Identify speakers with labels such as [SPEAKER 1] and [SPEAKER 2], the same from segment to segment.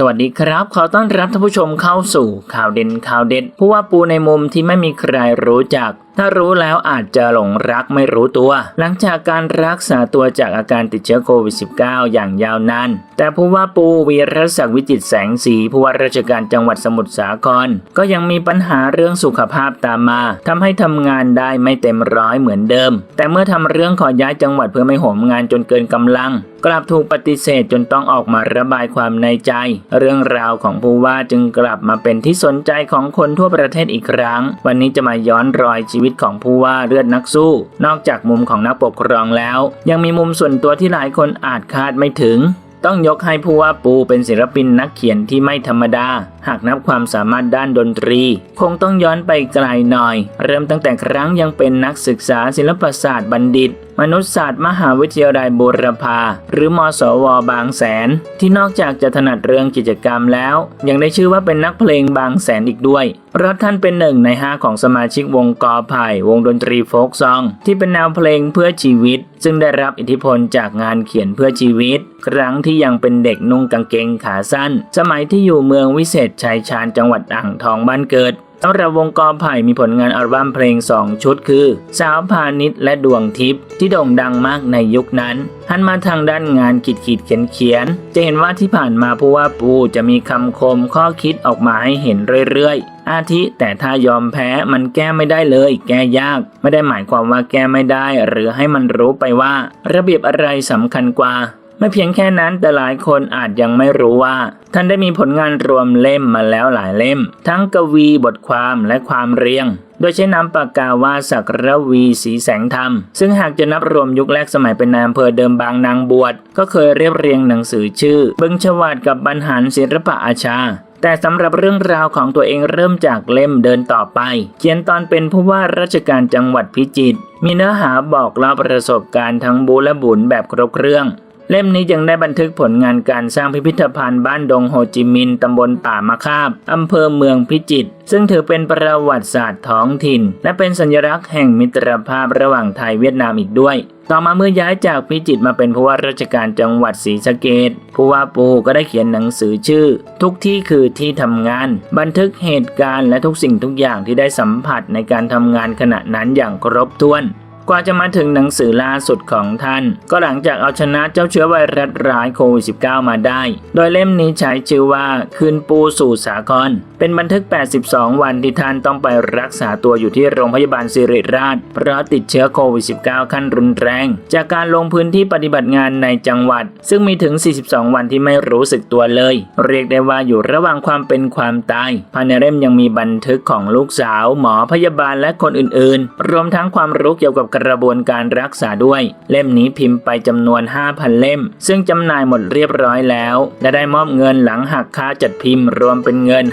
[SPEAKER 1] สวัสดีครับ ขอต้อนรับท่านผู้ชมเข้าสู่ข่าวเด่นข่าวเด็ดผู้ว่าปูในมุมที่ไม่มีใครรู้จัก ถ้ารู้แล้วอาจจะหลงรักไม่รู้ตัว หลังจากการรักษาตัวจากอาการติดเชื้อโควิด -19 อย่างยาวนาน แต่ผู้ว่าปูวีรศักดิ์วิจิตแสงสีผู้ว่าราชการจังหวัดสมุทรสาคร ก็ยังมีปัญหาเรื่องสุขภาพตามมาทำให้ทำงานได้ไม่เต็มร้อยเหมือนเดิม แต่เมื่อทำเรื่องขอย้ายจังหวัดเพื่อไม่โหมงานจนเกินกำลัง กลับถูกปฏิเสธจนต้องออกมาระบายความในใจ เรื่องราวของผู้ว่าจึงกลับมาเป็นที่สนใจของคนทั่วประเทศอีกครั้ง วันนี้จะมาย้อนรอยชีวิตของผู้ว่าเลือดนักสู้ นอกจากมุมของนักปกครองแล้ว ยังมีมุมส่วนตัวที่หลายคนอาจคาดไม่ถึง ต้องยกให้ผู้ว่าปูเป็นศิลปินนักเขียนที่ไม่ธรรมดา หากนับความสามารถด้านดนตรี คงต้องย้อนไปไกลหน่อย เริ่มตั้งแต่ครั้งยังเป็นนักศึกษาศิลปศาสตร์บัณฑิต มนุษยศาสตร์มหาวิทยาลัยบูรพา หรือมสวบางแสน ที่นอกจากจะถนัดเรื่องกิจกรรมแล้ว ยังได้ชื่อว่าเป็นนักเพลงบางแสนอีกด้วยเพราะท่านเป็นหนึ่งในห้าของสมาชิกวงกอไผ่วงดนตรีโฟกซอง ที่เป็นแนวเพลงเพื่อชีวิต ซึ่งได้รับอิทธิพลจากงานเขียนเพื่อชีวิต ครั้งที่ยังเป็นเด็กนุ่งกางเกงขาสั้น สมัยที่อยู่เมืองวิเศษชัยชาญจังหวัดอ่างทองบ้านเกิดสำหรับวงกอไผ่มีผลงานอัลบั้มเพลง 2 ชุดคือ สาวพาณิชย์และดวงทิพย์ที่โด่งดังมากในยุคนั้นหันมาทางด้านงานขีดขีดเขียนเขียน จะเห็นว่าที่ผ่านมาผู้ว่าปูจะมีคำคมข้อคิดออกมาให้เห็นเรื่อยๆ อาทิแต่ถ้ายอมแพ้มันแก้ไม่ได้เลย แก้ยาก ไม่ได้หมายความว่าแก้ไม่ได้ หรือให้มันรู้ไปว่า ระเบียบอะไรสำคัญกว่า ไม่เพียงแค่นั้นแต่หลายคนอาจยังไม่รู้ว่า ท่านได้มีผลงานรวมเล่มมาแล้วหลายเล่ม ทั้งกวีบทความและความเรียง โดยใช้นามปากกาว่าสักระวีสีแสงธรรม ซึ่งหากจะนับรวมยุคแรกสมัยเป็นนายอำเภอเดิมบางนางบวชก็เคยเรียบเรียงหนังสือชื่อ บึงฉวาดกับบรรหารศิลปะอาชาแต่สำหรับเรื่องราวของตัวเองเริ่มจากเล่มเดินต่อไป เขียนตอนเป็นผู้ว่าราชการจังหวัดพิจิตรมีเนื้อหาบอกเล่าประสบการณ์ทั้งบูและบุญแบบครบเครื่อง เล่มนี้ยังได้บันทึกผลงานการสร้างพิพิธภัณฑ์บ้านดงโฮจิมินห์ตำบลป่ามะคาบ อำเภอเมืองพิจิตร ซึ่งถือเป็นประวัติศาสตร์ท้องถิ่น และเป็นสัญลักษณ์แห่งมิตรภาพระหว่างไทยเวียดนามอีกด้วย ต่อมาเมื่อย้ายจากพิจิตรมาเป็นผู้ว่าราชการจังหวัดศรีสะเกดผู้ว่าปูก็ได้เขียนหนังสือชื่อ ทุกที่คือที่ทำงาน บันทึกเหตุการณ์และทุกสิ่งทุกอย่างที่ได้สัมผัสในการทำงานขณะนั้นอย่างครบถ้วน กว่าจะมาถึงหนังสือล่าสุดของท่าน ก็หลังจากเอาชนะเจ้าเชื้อไวรัสร้ายโควิด -19 มาได้ โดยเล่มนี้ใช้ชื่อว่าคืนปูสู่สาคร เป็นบันทึก 82 วันที่ท่านต้องไปรักษาตัวอยู่ที่โรงพยาบาลสิริราช เพราะติดเชื้อโควิด -19 ขั้นรุนแรง จากการลงพื้นที่ปฏิบัติงานในจังหวัด ซึ่งมีถึง 42 วันที่ไม่รู้สึกตัวเลย เรียกได้ว่าอยู่ระหว่างความเป็นความตาย ภายในเล่มยังมีบันทึกของลูกสาว หมอพยาบาลและคนอื่นๆ รวมทั้งความรู้เกี่ยวกับกระบวนการรักษาด้วย เล่มนี้พิมพ์ไปจำนวน 5,000 เล่ม ซึ่งจำหน่ายหมดเรียบร้อยแล้ว และได้มอบเงินหลังหักค่าจัดพิมพ์รวมเป็นเงิน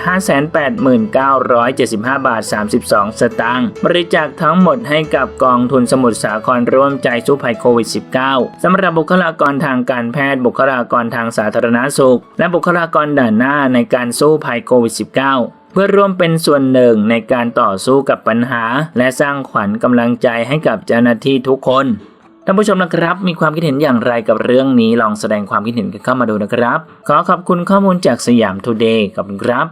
[SPEAKER 1] 58975 บาท 32 สตางค์บริจาคทั้งหมดให้กับกองทุนสมุทรสาครร่วมใจสู้ภัยโควิด -19 สำหรับบุคลากรทางการแพทย์บุคลากรทางสาธารณสุข และบุคลากรด่านหน้าในการสู้ภัยโควิด -19 เพื่อร่วมเป็นส่วนหนึ่งในการต่อสู้กับปัญหา และสร้างขวัญกำลังใจให้กับเจ้าหน้าที่ทุกคนท่านผู้ชมนะครับ มีความคิดเห็นอย่างไรกับเรื่องนี้ลองแสดงความคิดเห็นกันเข้ามาดูนะครับ ขอขอบคุณข้อมูลจากสยามทูเดย์ขอบคุณครับ